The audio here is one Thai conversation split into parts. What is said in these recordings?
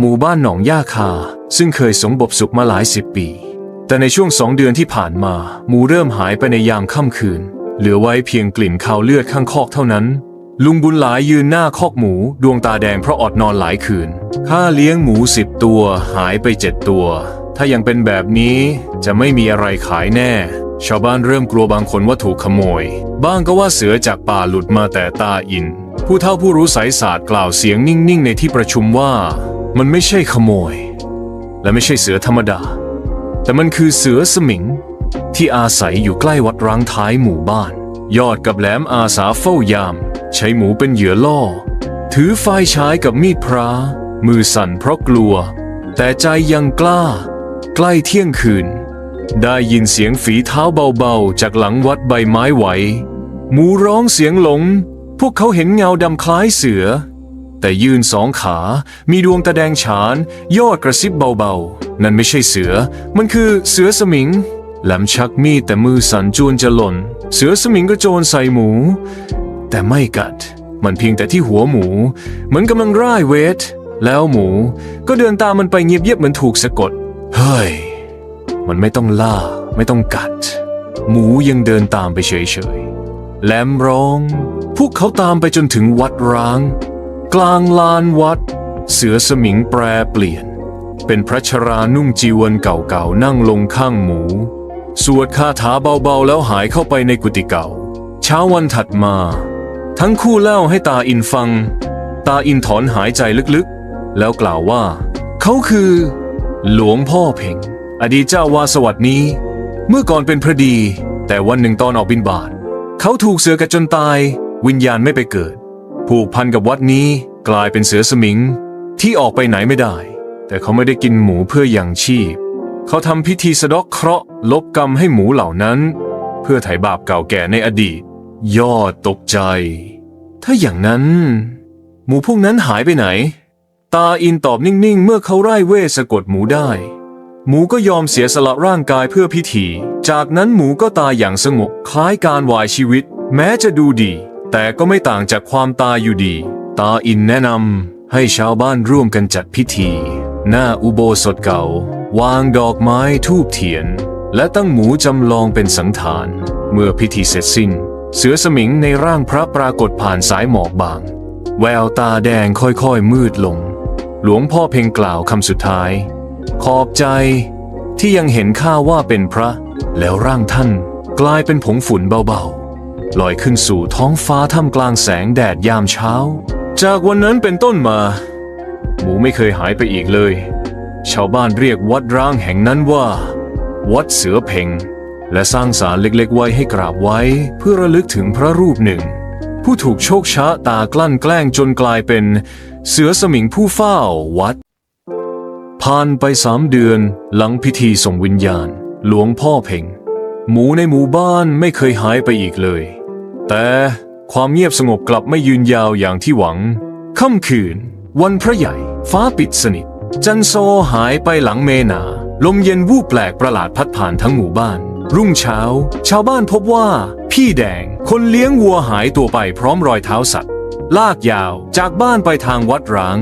หมู่บ้านหนองย่าคา ซึ่งเคยสงบสุขมาหลายสิบปี แต่ในช่วงสองเดือนที่ผ่านมา หมูเริ่มหายไปในยามค่ำคืน เหลือไว้เพียงกลิ่นคาวเลือดข้างคอกเท่านั้น ลุงบุญหลายยืนหน้าคอกหมูดวงตาแดงเพราะอดนอนหลายคืนค่าเลี้ยงหมูสิบตัวหายไปเจ็ดตัว ถ้ายังเป็นแบบนี้จะไม่มีอะไรขายแน่ ชาวบ้านเริ่มกลัวบางคนว่าถูกขโมย บ้างก็ว่าเสือจากป่าหลุดมาแต่ตาอิน ผู้เฒ่าผู้รู้ไสยศาสตร์กล่าวเสียงนิ่งๆ ในที่ประชุมว่า มันไม่ใช่ขโมย และไม่ใช่เสือธรรมดา แต่มันคือเสือสมิง ที่อาศัยอยู่ใกล้วัดร้างท้ายหมู่บ้าน ยอดกับแหลมอาสาเฝ้ายาม ใช้หมูเป็นเหยื่อล่อ ถือไฟฉายกับมีดพระ มือสั่นเพราะกลัว แต่ใจยังกล้า ใกล้เที่ยงคืน ได้ยินเสียงฝีเท้าเบาๆ จากหลังวัดใบไม้ไหว หมูร้องเสียงหลง พวกเขาเห็นเงาดำคล้ายเสือ แต่ยืนสองขา มีดวงตาแดงฉาน ยอดกระซิบเบาๆ นั่นไม่ใช่เสือ มันคือเสือสมิงแหลมชักมีดแต่มือสั่นจวนจะหล่น เสือสมิงก็โจรใส่หมู แต่ไม่กัด มันเพียงแต่ที่หัวหมู เหมือนกำลังร่ายเวท แล้วหมูก็เดินตามมันไปเงียบๆเหมือนถูกสะกด เฮ้ย มันไม่ต้องล่า ไม่ต้องกัด หมูยังเดินตามไปเฉยๆแหลมร้อง พวกเขาตามไปจนถึงวัดร้าง กลางลานวัด เสือสมิงแปรเปลี่ยน เป็นพระชรานุ่งจีวรเก่าๆนั่งลงข้างหมู สวดคาถาเบาๆแล้วหายเข้าไปในกุฏิเก่า เช้าวันถัดมา ทั้งคู่เล่าให้ตาอินฟัง ตาอินถอนหายใจลึกๆ แล้วกล่าวว่า เขาคือ หลวงพ่อเพ่งอดีตเจ้าวาสวัสดนี้ เมื่อก่อนเป็นพระดี แต่วันหนึ่งตอนออกบินบาตเขาถูกเสือกัดจนตาย วิญญาณไม่ไปเกิด ผูกพันกับวัดนี้กลายเป็นเสือสมิงที่ออกไปไหนไม่ได้ แต่เขาไม่ได้กินหมูเพื่ออยังชีพ เขาทำพิธีสะดอกเคราะห์ลบกรรมให้หมูเหล่านั้น เพื่อไถ่บาปเก่าแก่ในอดีต ยอดตกใจ ถ้าอย่างนั้น หมูพวกนั้นหายไปไหน ตาอินตอบนิ่งๆ เมื่อเขาไร้เวสะกดหมูได้ หมูก็ยอมเสียสละร่างกายเพื่อพิธี จากนั้นหมูก็ตายอย่างสงบคล้ายการวายชีวิต แม้จะดูดี แต่ก็ไม่ต่างจากความตายอยู่ดี ตาอินแนะนำให้ชาวบ้านร่วมกันจัดพิธี หน้าอุโบสถเก่า วางดอกไม้ทูบเทียน และตั้งหมูจำลองเป็นสังฐาน เมื่อพิธีเสร็จสิ้น เสือสมิงในร่างพระปรากฏผ่านสายหมอกบาง แววตาแดงค่อยๆมืดลง หลวงพ่อเพ่งกล่าวคำสุดท้าย ขอบใจที่ยังเห็นข้าว่าเป็นพระ แล้วร่างท่านกลายเป็นผงฝุ่นเบาๆ ลอยขึ้นสู่ท้องฟ้าท่ามกลางแสงแดดยามเช้า จากวันนั้นเป็นต้นมา หมูไม่เคยหายไปอีกเลย ชาวบ้านเรียกวัดร้างแห่งนั้นว่า วัดเสือเพ่งและสร้างศาลเล็กๆ ไว้ให้กราบไว้เพื่อระลึกถึงพระรูปหนึ่ง ผู้ถูกโชคช้าตากลั้นแกล้งจนกลายเป็น เสือสมิงผู้เฝ้าวัด ผ่านไปสามเดือนหลังพิธีส่งวิญญาณ หลวงพ่อเพ่ง หมูในหมู่บ้านไม่เคยหายไปอีกเลย แต่ความเงียบสงบกลับไม่ยืนยาวอย่างที่หวัง ค่ำคืน วันพระใหญ่ ฟ้าปิดสนิท จันโซหายไปหลังเมนา ลมเย็นวูบแปลกประหลาดพัดผ่านทั้งหมู่บ้าน รุ่งเช้า ชาวบ้านพบว่า พี่แดง คนเลี้ยงวัวหายตัวไปพร้อมรอยเท้าสัตว์ ลากยาวจากบ้านไปทางวัดร้าง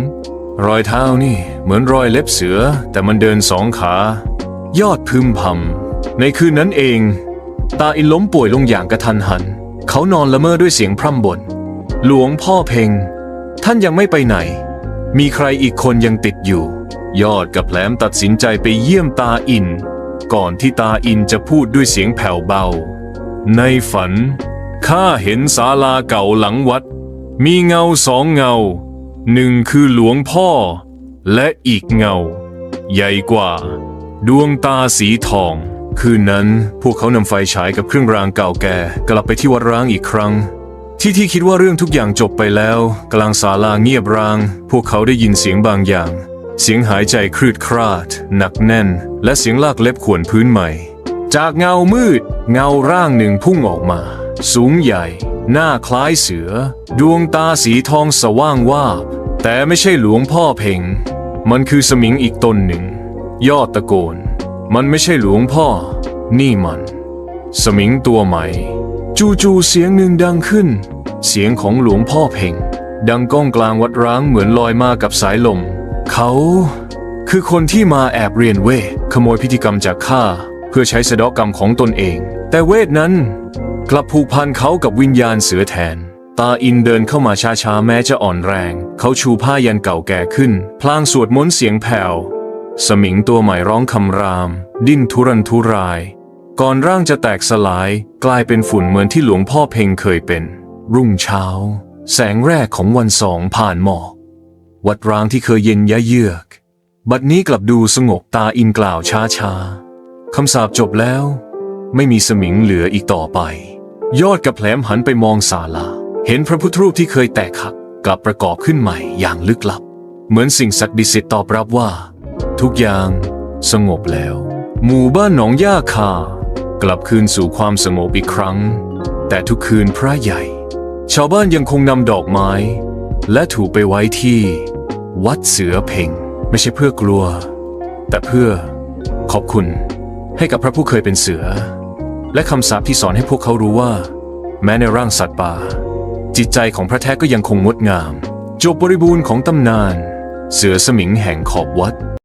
รอยเท้านี่เหมือนรอยเล็บเสือ แต่มันเดินสองขา ยอดพึมพำ ในคืนนั้นเอง ตาอินล้มป่วยลงอย่างกระทันหัน เขานอนละเมอด้วยเสียงพร่ำบ่นหลวงพ่อเพ่งท่านยังไม่ไปไหน มีใครอีกคนยังติดอยู่ ยอดกับแหลมตัดสินใจไปเยี่ยมตาอิน ก่อนที่ตาอินจะพูดด้วยเสียงแผ่วเบา ในฝันข้าเห็นศาลาเก่าหลังวัด มีเงาสองเงา หนึ่งคือหลวงพ่อ และอีกเงา ใหญ่กว่า ดวงตาสีทอง คืนนั้นพวกเขานำไฟฉายกับเครื่องรางเก่าแก่ กลับไปที่วัดร้างอีกครั้ง ที่ที่คิดว่าเรื่องทุกอย่างจบไปแล้วกลางศาลาเงียบร้าง พวกเขาได้ยินเสียงบางอย่าง เสียงหายใจครืดคราด หนักแน่น และเสียงลากเล็บขวนพื้นใหม่ จากเงามืด เงาร่างหนึ่งพุ่งออกมา สูงใหญ่ หน้าคล้ายเสือ ดวงตาสีทองสว่างวาบ แต่ไม่ใช่หลวงพ่อเพ่งมันคือสมิงอีกตนหนึ่ง ยอดตะโกน มันไม่ใช่หลวงพ่อ นี่มัน สมิงตัวใหม่ จู่ๆเสียงหนึ่งดังขึ้น เสียงของหลวงพ่อเพ่ง ดังก้องกลางวัดร้างเหมือนลอยมากับสายลม เขา คือคนที่มาแอบเรียนเวทขโมยพิธีกรรมจากข้าเพื่อใช้สะดอกรรมของตนเอง แต่เวทนั้น กลับผูกพันเขากับวิญญาณเสือแทน ตาอินเดินเข้ามาช้าๆแม้จะอ่อนแรง เขาชูผ้ายันเก่าแก่ขึ้น พลางสวดมนต์เสียงแผ่ว สมิงตัวใหม่ร้องคำราม ดิ้นทุรนทุราย ก่อนร่างจะแตกสลาย กลายเป็นฝุ่นเหมือนที่หลวงพ่อเพ่งเคยเป็น รุ่งเช้า แสงแรกของวันสองผ่านหมอกวัดร้างที่เคยเย็นยะเยือก บัดนี้กลับดูสงบตาอินกล่าวช้าช้าคำสาปจบแล้ว ไม่มีสมิงเหลืออีกต่อไป ยอดกับแผลมหันไปมองศาลา เห็นพระพุทธรูปที่เคยแตกหักกลับประกอบขึ้นใหม่อย่างลึกลับ เหมือนสิ่งศักดิ์สิทธิ์ตอบรับว่า ทุกอย่างสงบแล้ว หมู่บ้านหนองย่าคากลับคืนสู่ความสงบอีกครั้ง แต่ทุกคืนพระใหญ่ ชาวบ้านยังคงนำดอกไม้ และถูกไปไว้ที่ วัดเสือเพ่งไม่ใช่เพื่อกลัว แต่เพื่อขอบคุณให้กับพระผู้เคยเป็นเสือ และคำสาปที่สอนให้พวกเขารู้ว่า แม้ในร่างสัตว์ป่า จิตใจของพระแท้ก็ยังคงงดงาม จบบริบูรณ์ของตำนาน เสือสมิงแห่งขอบวัด